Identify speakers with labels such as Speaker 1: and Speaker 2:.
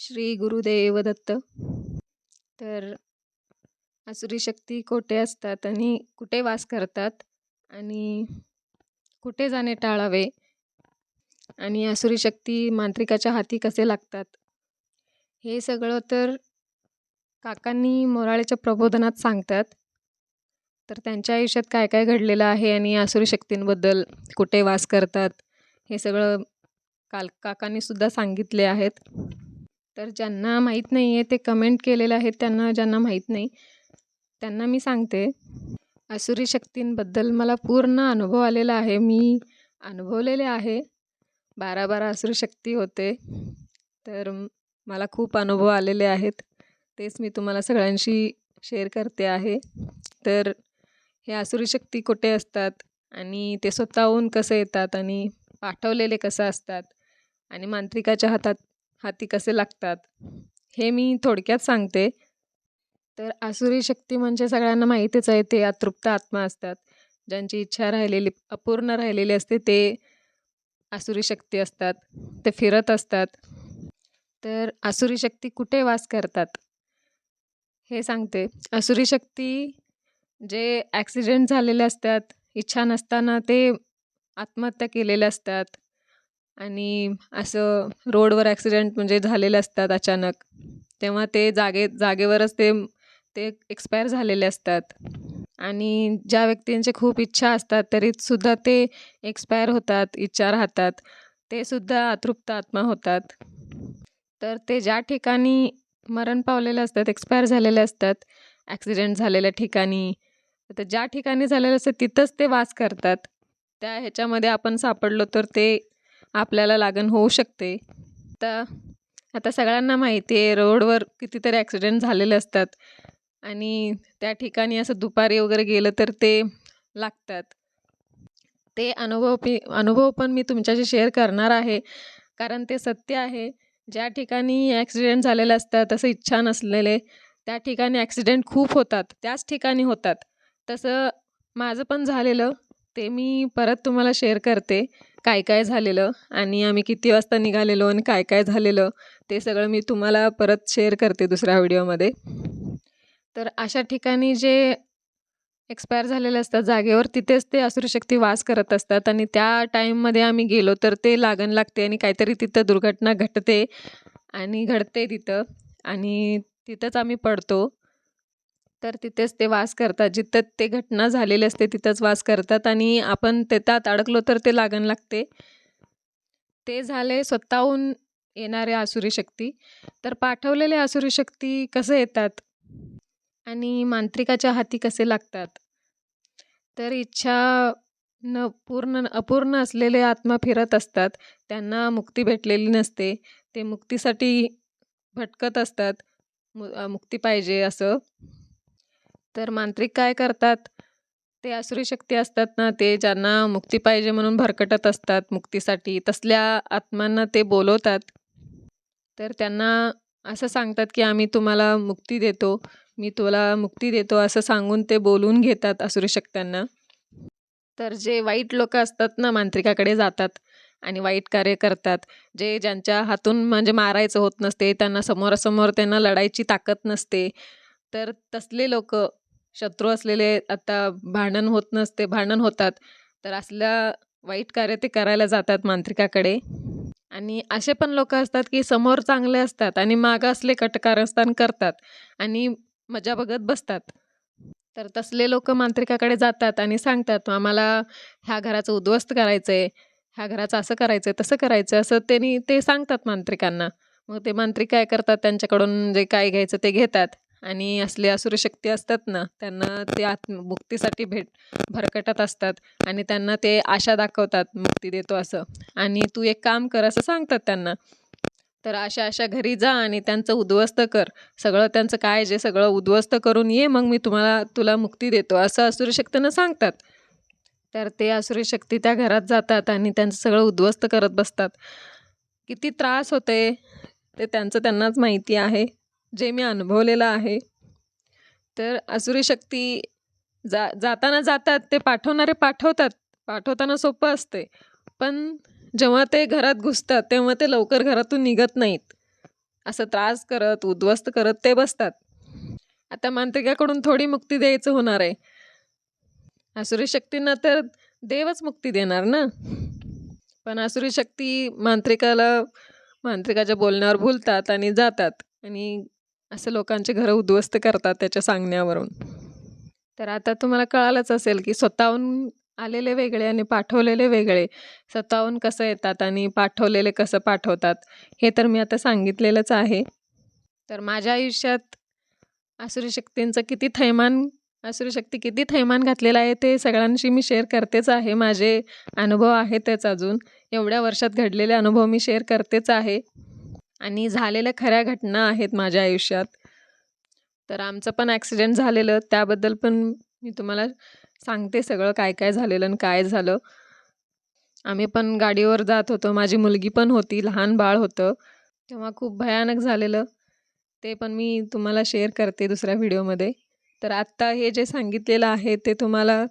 Speaker 1: श्री गुरुदेव दत्त. तर आसुरी शक्ती कोठे असतात आणि कुठे वास करतात आणि कुठे जाणे टाळावे आणि असुरी शक्ती मांत्रिकाच्या हाती कसे लागतात? हे सगळं तर काकांनी मोराळेच्या प्रबोधनात सांगतात. तर त्यांच्या आयुष्यात काय काय घडलेलं आहे आणि आसुरी शक्तींबद्दल कुठे वास करतात हे सगळं काल काकांनी सुद्धा सांगितले आहेत. तर ज्यांना माहीत नाही आहे ते कमेंट केलेलं आहेत त्यांना ज्यांना माहीत नाही त्यांना मी सांगते. असुरी शक्तींबद्दल मला पूर्ण अनुभव आलेला आहे. मी अनुभवलेले आहे. बारा बारा असुरी शक्ती होते. तर मला खूप अनुभव आलेले आहेत. तेच मी तुम्हाला सगळ्यांशी शेअर करते आहे. तर हे असुरी शक्ती कुठे असतात आणि ते स्वतःहून कसं येतात आणि पाठवलेले कसं असतात आणि मांत्रिकाच्या हातात हाती कसे लागतात? हे मी थोडक्यात सांगते. तर आसुरी शक्ती म्हणजे सगळ्यांना माहितीच आहे ते अतृप्त आत्मा असतात. ज्यांची इच्छा राहिलेली अपूर्ण राहिलेली असते ते आसुरी शक्ती असतात. ते फिरत असतात. तर आसुरी शक्ती कुठे वास करतात? हे सांगते. आसुरी शक्ती जे ॲक्सिडेंट झालेले असतात इच्छा नसताना ते आत्महत्या केलेल्या असतात. आणि असं रोडवर ॲक्सिडेंट म्हणजे झालेले असतात अचानक. तेव्हा ते जागे जागेवरच ते ते एक्सपायर झालेले असतात. आणि ज्या व्यक्तींचे खूप इच्छा असतात तरीसुद्धा ते एक्सपायर होतात इच्छा राहतात. ते सुद्धा अतृप्त आत्मा होतात. तर ते ज्या ठिकाणी मरण पावलेले असतात एक्सपायर झालेले असतात ॲक्सिडेंट झालेल्या ठिकाणी तर ज्या ठिकाणी झालेलं असतं तिथंच ते वास करतात. त्या ह्याच्यामध्ये आपण सापडलो तर ते आपल्याला लागण होऊ शकते. तर आता सगळ्यांना माहिती आहे रोडवर कितीतरी ॲक्सिडेंट झालेले असतात. आणि त्या ठिकाणी असं दुपारी वगैरे गेलं तर ते लागतात. ते अनुभव पी अनुभव पण मी तुमच्याशी शेअर करणार आहे. कारण ते सत्य आहे. ज्या ठिकाणी ॲक्सिडेंट झालेले असतात तसं इच्छा नसलेले त्या ठिकाणी ॲक्सिडेंट खूप होतात. त्याच ठिकाणी होतात. तसं माझं पण झालेलं. ते मी परत तुम्हाला शेअर करते. काय काय झालेलं आणि आम्ही किती वाजता निघालेलो आणि काय काय झालेलं ते सगळं मी तुम्हाला परत शेअर करते दुसऱ्या व्हिडिओमध्ये तर अशा ठिकाणी जे एक्सपायर झालेले असतात जागेवर तिथेच ते असुरशक्ती वास करत असतात आणि त्या टाईममध्ये आम्ही गेलो तर ते लागण लागते आणि काहीतरी तिथं दुर्घटना घटते आणि घडते तिथं आणि तिथंच आम्ही पडतो. तर तिथेच ते वास करतात. जिथं ते घटना झालेली असते तिथंच वास करतात आणि आपण ते त्यात अडकलो तर ते लागण लागते. ते झाले स्वतःहून येणारे आसुरी शक्ती. तर पाठवलेले आसुरी शक्ती कसे येतात? आणि मांत्रिकाच्या हाती कसे लागतात? तर इच्छा न पूर्ण अपूर्ण असलेले आत्मा फिरत असतात. त्यांना मुक्ती भेटलेली नसते. ते मुक्तीसाठी भटकत असतात. मु मुक्ती पाहिजे असं. तर मांत्रिक काय करतात? ते आसुरी शक्ती असतात ना ते ज्यांना मुक्ती पाहिजे म्हणून भरकटत असतात मुक्तीसाठी. तसल्या आत्मांना ते बोलवतात. तर त्यांना असं सांगतात की आम्ही तुम्हाला मुक्ती देतो. मी तुला मुक्ती देतो असं सांगून ते बोलून घेतात आसुरी शक्त्यांना. तर जे वाईट लोक असतात ना मांत्रिकाकडे जातात आणि वाईट कार्य करतात. जे ज्यांच्या हातून म्हणजे मारायचं होत नसते त्यांना समोरासमोर त्यांना लढायची ताकद नसते. तर तसले लोक शत्रू असलेले आता भांडण होत नसते भांडण होतात. तर असल्या वाईट कार्य ते करायला जातात मांत्रिकाकडे. आणि असे पण लोक असतात की समोर चांगले असतात आणि मागं असले कटकारस्थान करतात आणि मजा बघत बसतात. तर तसले लोक मांत्रिकाकडे जातात आणि सांगतात आम्हाला ह्या घराचं उद्ध्वस्त करायचं आहे ह्या घराचं असं करायचं आहे तसं करायचं असं त्यांनी ते सांगतात मांत्रिकांना. मग ते मांत्रिक काय करतात? त्यांच्याकडून जे काय घ्यायचं ते घेतात. आणि असले असुर शक्ती असतात ना त्यांना ते आत्म मुक्तीसाठी भेट भरकटत असतात आणि त्यांना ते आशा दाखवतात मुक्ती देतो असं. आणि तू एक काम कर असं सांगतात त्यांना. तर अशा अशा घरी जा आणि त्यांचं उद्ध्वस्त कर. सगळं त्यांचं काय जे सगळं उद्ध्वस्त करून ये मग मी तुम्हाला तुला मुक्ती देतो. असं असुरी शक्तीनं सांगतात. तर ते असुरी शक्ती त्या घरात जातात आणि त्यांचं सगळं उद्ध्वस्त करत बसतात. किती त्रास होते ते त्यांचं त्यांनाच माहिती आहे. जे मी अनुभवलेलं आहे. तर असुरी शक्ती जा जाताना जातात ते पाठवणारे पाठवतात. पाठवताना सोपं असते. पण जेव्हा ते घरात घुसतात तेव्हा ते लवकर घरातून निघत नाहीत. असं त्रास करत उद्ध्वस्त करत ते बसतात. आता मांत्रिकाकडून थोडी मुक्ती द्यायचं होणार आहे. आसुरी शक्तींना तर देवच मुक्ती देणार ना? पण आसुरी शक्ती मांत्रिकाला मांत्रिकाच्या बोलण्यावर भुलतात आणि जातात. आणि असं लोकांचे घरं उद्ध्वस्त करतात त्याच्या सांगण्यावरून. तर आता तुम्हाला कळालंच असेल की स्वतःहून आलेले वेगळे आणि पाठवलेले वेगळे. स्वतःहून कसं येतात आणि पाठवलेले कसं पाठवतात हे तर मी आता सांगितलेलंच आहे. तर माझ्या आयुष्यात आसुरी शक्तींचं किती थैमान आसुरी शक्ती किती थैमान घातलेलं आहे ते सगळ्यांशी मी शेअर करतेच आहे. माझे अनुभव आहेतच अजून. एवढ्या वर्षात घडलेले अनुभव मी शेअर करतेच आहे. आणि झालेल्या खऱ्या घटना आहेत माझ्या आयुष्यात. तर आमचं पण ॲक्सिडेंट झालेलं त्याबद्दल पण मी तुम्हाला सांगते सगळं काय काय झालेलं आणि काय झालं. आम्ही पण गाडीवर जात होतो. माझी मुलगी पण होती लहान बाळ होतं. तेव्हा खूप भयानक झालेलं. ते पण मी तुम्हाला शेअर करते दुसऱ्या व्हिडिओमध्ये तर आत्ता हे जे सांगितलेलं आहे ते तुम्हाला